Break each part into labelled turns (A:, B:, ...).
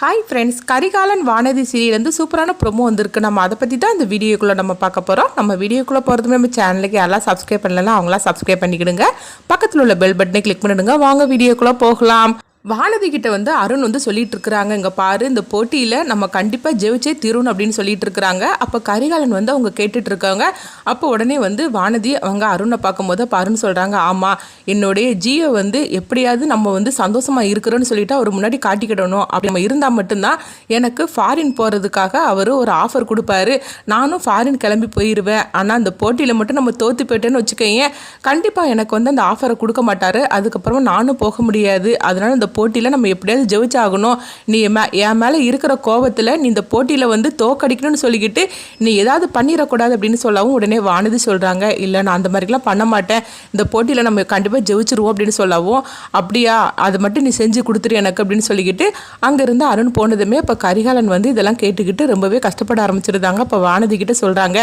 A: Hi friends Karikalan Vanathi சீரியலேருந்து சூப்பரான promo வந்திருக்கு. நம்ம அதை பற்றி தான் இந்த வீடியோக்குள்ளே நம்ம பார்க்க போகிறோம் நம்ம வீடியோக்குள்ளே போகிறதுமே நம்ம சேனலுக்கு யாரெல்லாம் சப்ஸ்கிரைப் பண்ணலாம் அவங்களாம் சப்ஸ்கிரைப் பண்ணிக்கிடுங்க. பக்கத்தில் உள்ள பெல் பட்டனை கிளிக் பண்ணிடுங்க. வாங்க வீடியோக்குள்ளே போகலாம். வானதி கிட்ட வந்து அருண் வந்து சொல்லிட்டு இருக்கிறாங்க இங்கே பாரு இந்த போட்டியில் நம்ம கண்டிப்பாக ஜெயிச்சே தீரும் அப்படின்னு சொல்லிட்டு இருக்கிறாங்க அப்போ கரிகாலன் வந்து அவங்க கேட்டுட்டு இருக்காங்க அப்போ உடனே வந்து வானதி அவங்க அருணை பார்க்கும்போது அப்ப அருண் சொல்கிறாங்க ஆமாம் என்னுடைய ஜியோ வந்து எப்படியாவது நம்ம வந்து சந்தோஷமாக இருக்கிறோன்னு சொல்லிட்டு அவர் முன்னாடி காட்டிக்கிடணும். அப்படி நம்ம இருந்தால் மட்டும்தான் எனக்கு ஃபாரின் போகிறதுக்காக அவர் ஒரு ஆஃபர் கொடுப்பாரு. நானும் ஃபாரின் கிளம்பி போயிடுவேன் ஆனால் அந்த போட்டியில் மட்டும் நம்ம தோத்து போயிட்டேன்னு வச்சுக்கோங்க கண்டிப்பாக எனக்கு வந்து அந்த ஆஃபரை கொடுக்க மாட்டார். அதுக்கப்புறமா நானும் போக முடியாது. அதனால் அந்த இந்த போட்டியில் நம்ம எப்படியாவது ஜெயிச்சாகணும். நீ என் மே என் மேலே இருக்கிற கோபத்தில் நீ இந்த போட்டியில் வந்து தோக்கடிக்கணும்னு சொல்லிக்கிட்டு நீ ஏதாவது பண்ணிடக்கூடாது அப்படின்னு சொல்லவும் உடனே வானதி சொல்கிறாங்க இல்லை நான் அந்த மாதிரிலாம் பண்ண மாட்டேன். இந்த போட்டியில் நம்ம கண்டிப்பாக ஜெயிச்சிருவோம் அப்படின்னு சொல்லவும் அப்படியா? அதை மட்டும் நீ செஞ்சு கொடுத்துரு எனக்கு அப்படின்னு சொல்லிக்கிட்டு அங்கேருந்து அருண் போனதுமே இப்போ கரிகாலன் வந்து இதெல்லாம் கேட்டுக்கிட்டு ரொம்பவே கஷ்டப்பட ஆரம்பிச்சிருந்தாங்க. அப்போ வானதி கிட்ட சொல்கிறாங்க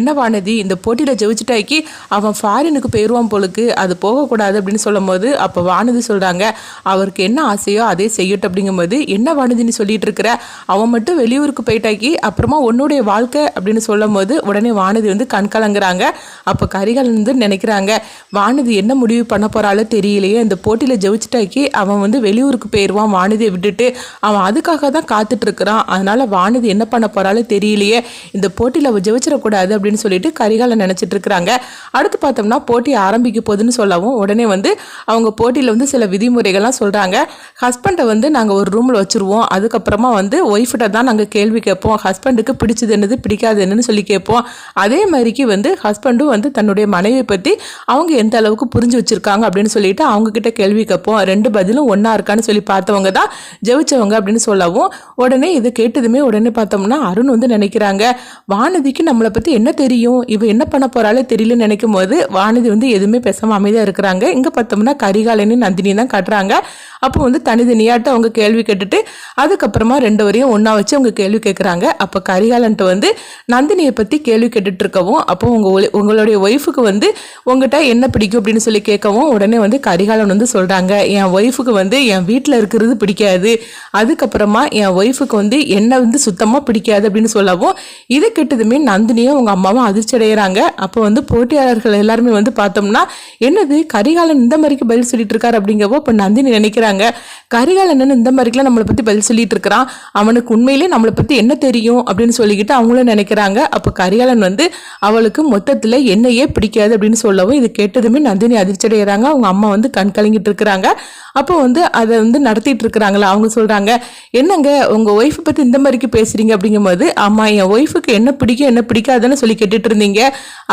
A: என்ன வானதி? இந்த போட்டியில் ஜெயிச்சிட்டாக்கி அவன் ஃபாரினுக்கு போயிடுவான் போலுக்கு. அது போகக்கூடாது அப்படின்னு சொல்லும்போது அப்போ வானதி சொல்கிறாங்க அவருக்கு என்ன ஆசையோ அதே செய்யட்டும் அப்படிங்கும்போது என்ன வானதினி சொல்லிட்டு இருக்கிற? அவன் மட்டும் வெளியூருக்கு போயிட்டாக்கி அப்புறமா உன்னுடைய வாழ்க்கை அப்படின்னு சொல்லும் போது உடனே வானதி வந்து கண் கலங்குறாங்க. அப்போ கரிகாலன் வந்து நினைக்கிறாங்க வானதி என்ன முடிவு பண்ண போறாளோ தெரியலையே இந்த போட்டியில் ஜெயிச்சிட்டாக்கி அவன் வந்து வெளியூருக்கு போயிடுவான் வானதியை விட்டுட்டு. அவன் அதுக்காக தான் காத்துட்டு இருக்கிறான். அதனால வானதி என்ன பண்ண போறாளோ தெரியலையே இந்த போட்டியில் அவள் ஜெயிச்சிடக்கூடாது அப்படின்னு சொல்லிட்டு கரிகாலன் நினைச்சிட்டு இருக்கிறாங்க. அடுத்து பார்த்தோம்னா போட்டி ஆரம்பிக்க போகுதுன்னு சொல்லவும் உடனே வந்து அவங்க போட்டியில் வந்து சில விதிமுறைகள்லாம் சொல்கிறாங்க ஹஸ்பண்டை வந்து நாங்கள் ஒரு ரூமில் வச்சுருவோம். அதுக்கப்புறமா வந்து ஒய்ஃப்கிட்ட தான் நாங்கள் கேள்வி கேட்போம். ஹஸ்பண்டுக்கு பிடிச்சது என்னது பிடிக்காது என்னன்னு சொல்லி கேட்போம். அதே மாதிரிக்கு வந்து ஹஸ்பண்டும் வந்து தன்னுடைய மனைவியை பற்றி அவங்க எந்த அளவுக்கு புரிஞ்சு வச்சுருக்காங்க அப்படின்னு சொல்லிட்டு அவங்கக்கிட்ட கேள்வி கேட்போம். ரெண்டு பதிலும் ஒன்றா இருக்கான்னு சொல்லி பார்த்தவங்க தான் ஜெயிச்சவங்க அப்படின்னு சொல்லவும் உடனே இதை கேட்டதுமே உடனே பார்த்தோம்னா அருண் வந்து நினைக்கிறாங்க வானதிக்கு நம்மளை பற்றி என்ன தெரியும்? இவ என்ன பண்ண போகிறாலே தெரியலன்னு நினைக்கும் போது வானதி வந்து எதுவுமே பேசாமல் அமைதியாக இருக்கிறாங்க. இங்கே பார்த்தோம்னா கரிகாலனி நந்தினி தான் கட்டுறாங்க. அப்போ வந்து தனித்தனியாட்ட அவங்க கேள்வி கேட்டுட்டு அதுக்கப்புறமா ரெண்டு வரையும் ஒன்றா வச்சு அவங்க கேள்வி கேட்குறாங்க அப்போ கரிகாலன்ட்டு வந்து நந்தினியை பற்றி கேள்வி கேட்டுட்டு இருக்கவும் அப்போ உங்கள் உங்களுடைய ஒய்ஃபுக்கு வந்து உங்ககிட்ட என்ன பிடிக்கும் அப்படின்னு சொல்லி கேட்கவும் உடனே வந்து கரிகாலன் வந்து சொல்கிறாங்க என் ஒய்ஃபுக்கு வந்து என் வீட்டில் இருக்கிறது பிடிக்காது. அதுக்கப்புறமா என் ஒய்ஃபுக்கு வந்து என்ன வந்து சுத்தமாக பிடிக்காது அப்படின்னு சொல்லவும் இதை கெட்டதுமே நந்தினியும் அவங்க அம்மாவும் அதிர்ச்சி அடைகிறாங்க அப்போ வந்து போட்டியாளர்கள் எல்லாருமே வந்து பார்த்தோம்னா என்னது கரிகாலன் இந்த மாதிரிக்கு பதில் சொல்லிட்டு இருக்காரு அப்படிங்கப்போ இப்போ நந்தினி நினைக்கிறாங்க. கரிகாலன் இந்த மாதிரிக்கெல்லாம் நம்மளை பற்றி பதில் சொல்லிட்டு இருக்கிறான். அவனுக்கு உண்மையிலே நம்மளை பற்றி என்ன தெரியும் அப்படின்னு சொல்லிக்கிட்டு அவங்களும் நினைக்கிறாங்க. அப்போ கரிகாலன் வந்து அவளுக்கு மொத்தத்தில் என்னையே பிடிக்காது அப்படின்னு சொல்லவும் இது கேட்டதுமே நந்தினி அதிர்ச்சி அடைகிறாங்க அவங்க அம்மா வந்து கண் கலங்கிட்டு இருக்கிறாங்க. அப்போ வந்து அதை வந்து நடத்திட்டு இருக்கிறாங்களா அவங்க சொல்கிறாங்க என்னங்க உங்கள் ஒய்ஃபை பற்றி இந்த மாதிரிக்கு பேசுகிறீங்க அப்படிங்கும்போது அம்மா என் ஒய்ஃபுக்கு என்ன பிடிக்கும் என்ன பிடிக்காதுன்னு சொல்லி கேட்டுட்டு இருந்தீங்க.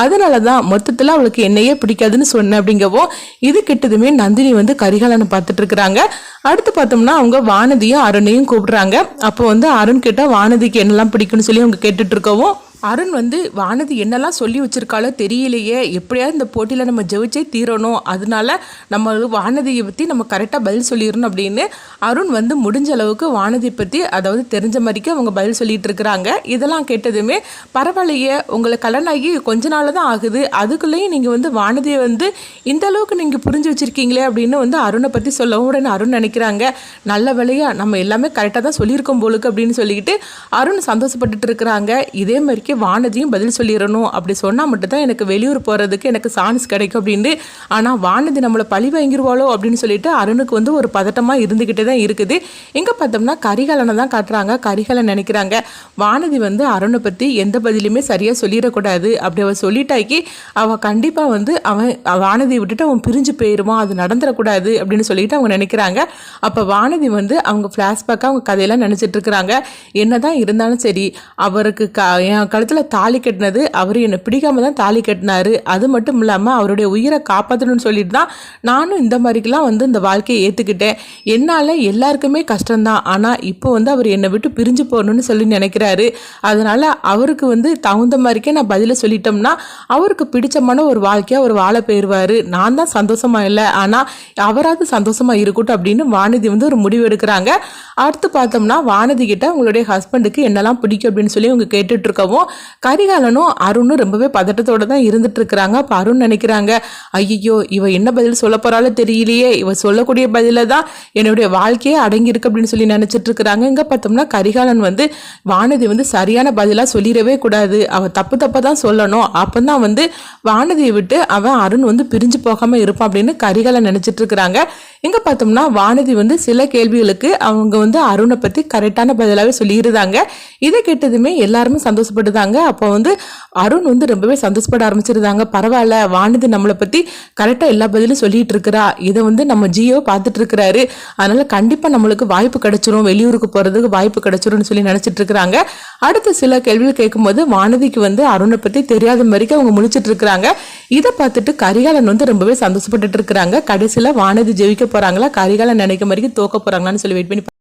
A: அதனால தான் மொத்தத்தில் அவளுக்கு என்னையே பிடிக்காதுன்னு சொன்னேன். அப்படிங்கவும் இது கெட்டதுமே நந்தினி வந்து கரிகாலனை பார்த்துட்டு இருக்கிறாங்க. அடுத்து பார்த்தோம்னா அவங்க வானதியும் அருணையும் கூப்பிடுறாங்க. அப்போ வந்து அருண் கிட்ட வானதிக்கு என்னெல்லாம் பிடிக்கும்னு சொல்லி அவங்க கேட்டுட்டு இருக்கவும் அருண் வந்து வானதி என்னெல்லாம் சொல்லி வச்சிருக்காளோ தெரியலையே. எப்படியாவது இந்த போட்டியில் நம்ம ஜெயிச்சே தீரணும். அதனால நம்ம வானதியை பற்றி நம்ம கரெக்டாக பதில் சொல்லிடணும் அப்படின்னு அருண் வந்து முடிஞ்ச அளவுக்கு வானதியை பற்றி அதாவது தெரிஞ்ச மாதிரிக்கு அவங்க பதில் சொல்லிகிட்டு இருக்கிறாங்க. இதெல்லாம் கேட்டதுமே பரவாயில்லையே உங்களை கல்யாணம் ஆகி கொஞ்ச நாள் தான் ஆகுது. அதுக்குள்ளேயும் நீங்கள் வந்து வானதியை வந்து இந்த அளவுக்கு நீங்கள் புரிஞ்சு வச்சுருக்கீங்களே அப்படின்னு வந்து அருணை பற்றி சொல்லவும் உடனே அருண் நினைக்கிறாங்க. நல்ல வேலையாக நம்ம எல்லாமே கரெக்டாக தான் சொல்லியிருக்கோம் போலுக்கு அப்படின்னு சொல்லிக்கிட்டு அருண் சந்தோஷப்பட்டுட்டு இருக்கிறாங்க. இதே மாதிரிக்கு வானதியும் பதில் சொல்லிடணும். அப்படி சொன்னால் மட்டும்தான் எனக்கு வெளியூர் போகிறதுக்கு எனக்கு சான்ஸ் கிடைக்கும் அப்படின்னு ஆனால் வானதி நம்மளை பழி வாங்கிடுவாளோ அப்படின்னு சொல்லிட்டு அருணுக்கு வந்து ஒரு பதட்டமாக இருந்துக்கிட்டே தான் இருக்குது. எங்கே பார்த்தோம்னா கரிகாலனை தான் காட்டுறாங்க கரிகாலன் நினைக்கிறாங்க. வானதி வந்து அருணை பற்றி எந்த பதிலுமே சரியாக சொல்லிடக்கூடாது. அப்படி அவள் சொல்லிட்டாக்கி அவள் கண்டிப்பாக வந்து அவன் வானதியை விட்டுட்டு அவன் பிரிஞ்சு போயிடுவான் அது நடந்துடக்கூடாது அப்படின்னு சொல்லிட்டு அவங்க நினைக்கிறாங்க. அப்போ வானதி வந்து அவங்க ஃப்ளாஷ்பேக்காக அவங்க கதையெல்லாம் நினச்சிட்டு இருக்கிறாங்க. என்னதான் இருந்தாலும் சரி அவருக்கு க என் கழுத்தில் தாலி கட்டினது அவர் என்னை பிடிக்காம தான் தாலி கட்டினாரு. அது மட்டும் இல்லாமல் அவருடைய உயிரை காப்பாற்றணும்னு சொல்லிட்டு தான் நானும் இந்த மாதிரிக்கெல்லாம் வந்து இந்த வாழ்க்கையை ஏற்றுக்கிட்டேன் என்னால் எல்லாருக்குமே கஷ்டம்தான். ஆனால் இப்போ வந்து அவர் என்னை விட்டு பிரிஞ்சு போகணும்னு சொல்லி நினைக்கிறாரு. அதனால் அவருக்கு வந்து தகுந்த மாதிரிக்கே நான் பதிலை சொல்லிட்டோம்னா அவருக்கு பிடிச்சமான ஒரு வாழ்க்கையாக அவர் வாழ போயிடுவார் நான் தான் சந்தோஷமாக இல்லை. ஆனால் அவராவது சந்தோஷமாக இருக்கட்டும் அப்படின்னு வானதி வந்து ஒரு முடிவு எடுக்கிறாங்க. அடுத்து பார்த்தோம்னா வானதி கிட்ட உங்களுடைய ஹஸ்பண்டுக்கு என்னெல்லாம் பிடிக்கும் அப்படின்னு சொல்லி அவங்க கேட்டுட்ருக்கவும் கரிகாலனும் அருணும் ரொம்பவே பதட்டத்தோட தான் இருந்துட்டு இருக்கிறாங்க அப்போ அருண் நினைக்கிறாங்க ஐயோ இவ என்ன பதில் சொல்ல போறாளோ தெரியலையே. இவ சொல்லக்கூடிய பதில தான் என்னுடைய வாழ்க்கையே அடங்கியிருக்கு அப்படின்னு சொல்லி நினைச்சிட்டு இருக்கிறாங்க இங்க பார்த்தோம்னா கரிகாலன் வந்து வானதி வந்து சரியான பதிலாக சொல்லிடவே கூடாது. அவள் தப்பு தப்பா தான் சொல்லணும். அப்பதான் வந்து வானதியை விட்டு அவன் அருண் வந்து பிரிஞ்சு போகாம இருப்பான் அப்படின்னு கரிகாலன் நினைச்சிட்டு இருக்கிறாங்க இங்க பார்த்தோம்னா வானதி வந்து சில கேள்விகளுக்கு அவங்க வந்து அருணை பத்தி கரெக்டான பதிலாகவே சொல்லியிருந்தாங்க. இதை கேட்டதுமே எல்லாருமே சந்தோஷப்படுதாங்க அப்போ வந்து அருண் வந்து ரொம்பவே சந்தோஷப்பட ஆரம்பிச்சிருந்தாங்க. பரவாயில்ல வானதி நம்மளை பத்தி கரெக்டா எல்லா பதிலும் சொல்லிட்டு இருக்கிறா. இதை வந்து நம்ம ஜியோ பார்த்துட்டு இருக்கிறாரு. அதனால கண்டிப்பா நம்மளுக்கு வாய்ப்பு கிடைச்சிரும். வெளியூருக்கு போறதுக்கு வாய்ப்பு கிடைச்சிரும்னு சொல்லி நினச்சிட்டு இருக்கிறாங்க. அடுத்து சில கேள்விகள் கேட்கும்போது வானதிக்கு வந்து அருணை பத்தி தெரியாத மாதிரிக்கு அவங்க முழிச்சிட்டு இருக்கிறாங்க. இதை பார்த்துட்டு கரிகாலன் வந்து ரொம்பவே சந்தோஷப்பட்டுட்டு இருக்கிறாங்க. கடைசியில் வானதி ஜெயிக்க போறாங்களா? கரிகாலன் நினைக்க மாதிரி தோக்க போறாங்களான்னு சொல்லி வெயிட் பண்ணி